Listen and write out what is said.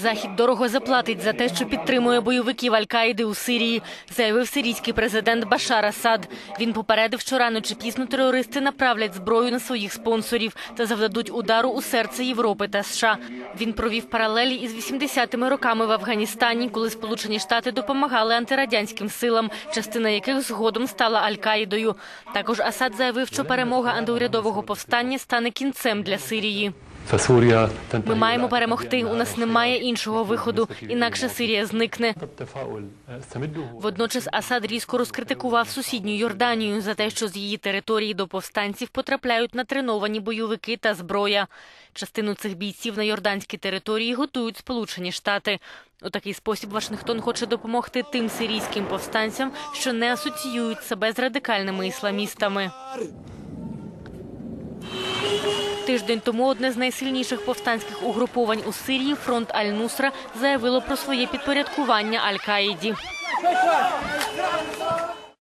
Захід дорого заплатить за те, що підтримує бойовиків Аль-Каїди у Сирії, заявив сирійський президент Башар Асад. Він попередив, що рано чи пізно терористи направлять зброю на своїх спонсорів та завдадуть удару у серце Європи та США. Він провів паралелі із 80-ми роками в Афганістані, коли Сполучені Штати допомагали антирадянським силам, частина яких згодом стала Аль-Каїдою. Також Асад заявив, що перемога антиурядового повстання стане кінцем для Сирії. Ми маємо перемогти. У нас немає іншого виходу, інакше Сирія зникне. Водночас Асад різко розкритикував сусідню Йорданію за те, що з її території до повстанців потрапляють натреновані бойовики та зброя. Частину цих бійців на йорданській території готують Сполучені Штати. У такий спосіб Вашингтон хоче допомогти тим сирійським повстанцям, що не асоціюють себе з радикальними ісламістами. Тиждень тому одне з найсильніших повстанських угруповань у Сирії фронт Аль-Нусра заявило про своє підпорядкування Аль-Каїді.